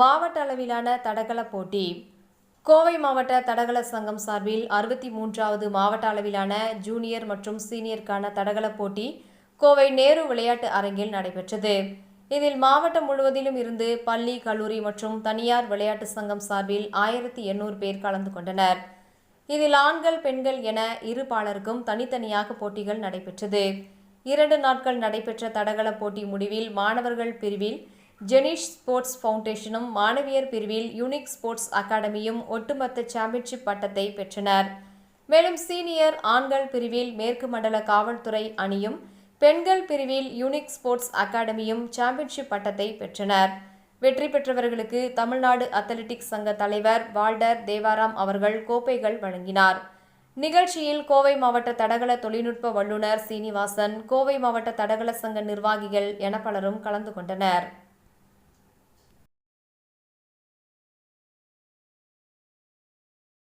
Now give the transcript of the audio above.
மாவட்ட அளவிலான தடகள போட்டி. கோவை மாவட்ட தடகள சங்கம் சார்பில் அறுபத்தி மூன்றாவது மாவட்ட அளவிலான ஜூனியர் மற்றும் சீனியருக்கான தடகள போட்டி கோவை நேரு விளையாட்டு அரங்கில் நடைபெற்றது. இதில் மாவட்டம் முழுவதிலும் இருந்து பள்ளி கல்லூரி மற்றும் தனியார் விளையாட்டு சங்கம் சார்பில் ஆயிரத்தி எண்ணூறு பேர் கலந்து கொண்டனர். இதில் ஆண்கள் பெண்கள் என இரு பாலருக்கும் தனித்தனியாக போட்டிகள் நடைபெற்றது. இரண்டு நாட்கள் நடைபெற்ற தடகள போட்டி முடிவில் மாணவர்கள் பிரிவில் ஜெனிஷ் ஸ்போர்ட்ஸ் ஃபவுண்டேஷனும் மாணவியர் பிரிவில் யூனிக் ஸ்போர்ட்ஸ் அகாடமியும் ஒட்டுமொத்த சாம்பியன்ஷிப் பட்டத்தை பெற்றனர். மேலும் சீனியர் ஆண்கள் பிரிவில் மேற்கு மண்டல காவல்துறை அணியும் பெண்கள் பிரிவில் யூனிக் ஸ்போர்ட்ஸ் அகாடமியும் சாம்பியன்ஷிப் பட்டத்தை பெற்றனர். வெற்றி பெற்றவர்களுக்கு தமிழ்நாடு அத்லெட்டிக்ஸ் சங்க தலைவர் வால்டர் தேவாராம் அவர்கள் கோப்பைகள் வழங்கினார். நிகழ்ச்சியில் கோவை மாவட்ட தடகள தொழில்நுட்ப வல்லுநர் சீனிவாசன் கோவை மாவட்ட தடகள சங்க நிர்வாகிகள் என பலரும் கலந்து கொண்டனர்.